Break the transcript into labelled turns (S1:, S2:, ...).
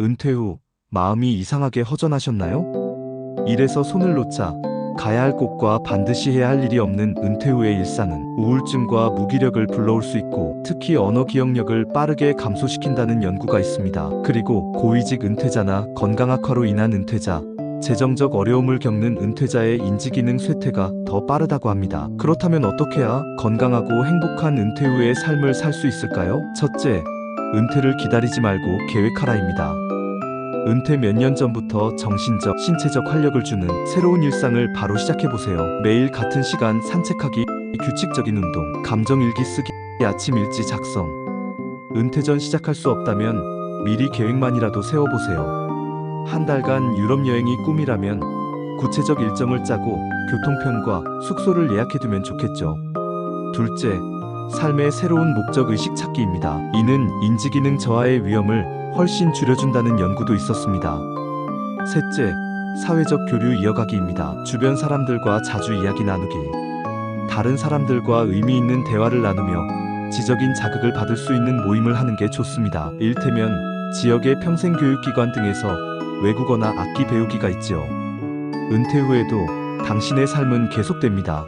S1: 은퇴 후 마음이 이상하게 허전하셨나요? 일에서 손을 놓자 가야 할 곳과 반드시 해야 할 일이 없는 은퇴 후의 일상은 우울증과 무기력을 불러올 수 있고 특히 언어 기억력을 빠르게 감소시킨다는 연구가 있습니다. 그리고 고위직 은퇴자나 건강 악화로 인한 은퇴자, 재정적 어려움을 겪는 은퇴자의 인지기능 쇠퇴가 더 빠르다고 합니다. 그렇다면 어떻게 해야 건강하고 행복한 은퇴 후의 삶을 살 수 있을까요? 첫째, 은퇴를 기다리지 말고 계획하라입니다. 은퇴 몇 년 전부터 정신적, 신체적 활력을 주는 새로운 일상을 바로 시작해보세요. 매일 같은 시간 산책하기, 규칙적인 운동, 감정 일기 쓰기, 아침 일지 작성. 은퇴 전 시작할 수 없다면 미리 계획만이라도 세워보세요. 한 달간 유럽 여행이 꿈이라면 구체적 일정을 짜고 교통편과 숙소를 예약해두면 좋겠죠. 둘째, 삶의 새로운 목적 의식 찾기입니다. 이는 인지기능 저하의 위험을 훨씬 줄여준다는 연구도 있었습니다. 셋째, 사회적 교류 이어가기입니다. 주변 사람들과 자주 이야기 나누기. 다른 사람들과 의미 있는 대화를 나누며 지적인 자극을 받을 수 있는 모임을 하는 게 좋습니다. 일테면 지역의 평생교육기관 등에서 외국어나 악기 배우기가 있지요. 은퇴 후에도 당신의 삶은 계속됩니다.